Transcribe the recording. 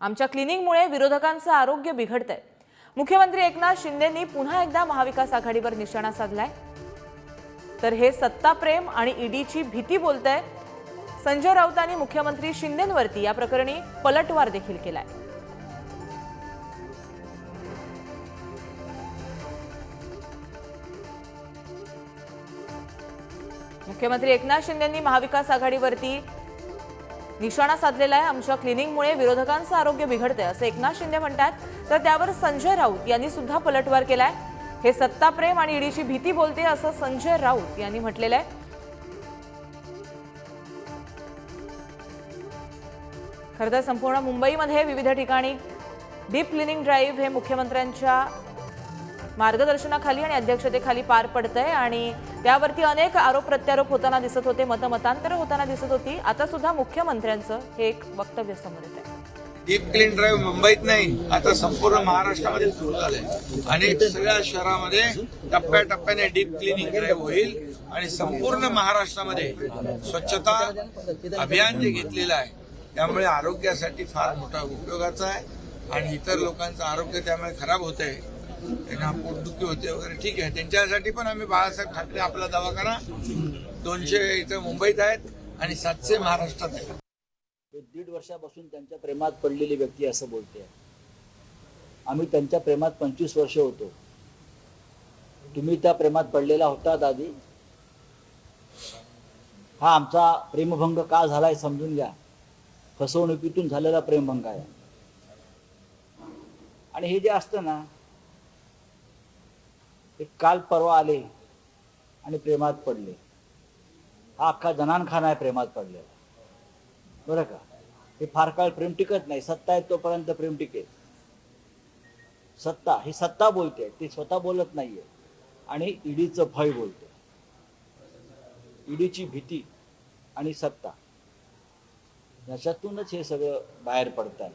आमच्या क्लिनिंगमुळे विरोधकांचं आरोग्य बिघडतंय. मुख्यमंत्री एकनाथ शिंदेंनी पुन्हा एकदा महाविकास आघाडीवर निशाणा साधलाय. तर हे सत्ताप्रेम आणि ईडीची भीती बोलतंय. संजय राऊतांनी मुख्यमंत्री शिंदेंवरती या प्रकरणी पलटवार देखील केलाय. मुख्यमंत्री एकनाथ शिंदेंनी महाविकास आघाडीवरती निशाणा साधलेला आहे. आमच्या क्लिनिंगमुळे विरोधकांचं आरोग्य बिघडतंय असं एकनाथ शिंदे म्हणतात. तर त्यावर संजय राऊत यांनी सुद्धा पलटवार केलाय. हे सत्ताप्रेम आणि ईडीची भीती बोलते असं संजय राऊत यांनी म्हटलेलं आहे. खरं तर संपूर्ण मुंबईमध्ये विविध ठिकाणी डीप क्लिनिंग ड्राईव्ह हे मुख्यमंत्र्यांच्या मार्गदर्शनाखाली आणि अध्यक्षतेखाली पार पडतंय आणि त्यावरती अनेक आरोप प्रत्यारोप होताना दिसत होते मतमतांतर होताना दिसत होती. आता सुद्धा मुख्यमंत्र्यांचं हे एक वक्तव्य समोर येत आहे डीप क्लीन ड्राईव्ह मुंबईत नाही आता संपूर्ण महाराष्ट्रामध्ये सुरू झालंय. आणि सगळ्या शहरामध्ये टप्प्याटप्प्याने डीप क्लिनिंग ड्राईव्ह होईल आणि संपूर्ण महाराष्ट्रामध्ये स्वच्छता अभियान जे घेतलेलं आहे त्यामुळे आरोग्यासाठी फार मोठा उपयोगाचा आहे आणि इतर लोकांचं आरोग्य त्यामुळे खराब होत आहे त्यांना पोटदुखी होते वगैरे. ठीक आहे. त्यांच्यासाठी पण आम्ही बाळासाहेब ठाकरे आपला दवाखाना दोनशे इथं मुंबईत आहेत आणि सातशे महाराष्ट्रात आहेत. दीड वर्षापासून त्यांच्या प्रेमात पडलेली व्यक्ती असं बोलते. आम्ही त्यांच्या प्रेमात पंचवीस वर्ष होतो. तुम्ही त्या प्रेमात पडलेला होता दादी? हा आमचा प्रेमभंग का झालाय समजून घ्या. फसवणुकीतून झालेला प्रेमभंग आहे. आणि हे जे असतं ना ते काल परवा आले आणि प्रेमात पडले. हा अख्खा जनानखाना आहे प्रेमात पडलेला. बरं का? हे फार काळ प्रेम टिकत नाही. सत्ता आहे तोपर्यंत प्रेम टिकेल. सत्ता ही सत्ता बोलते. ती स्वतः बोलत नाहीये. आणि ईडीचं भय बोलते. ईडीची भीती आणि सत्ता. याच्यातूनच हे सगळं बाहेर पडत आहे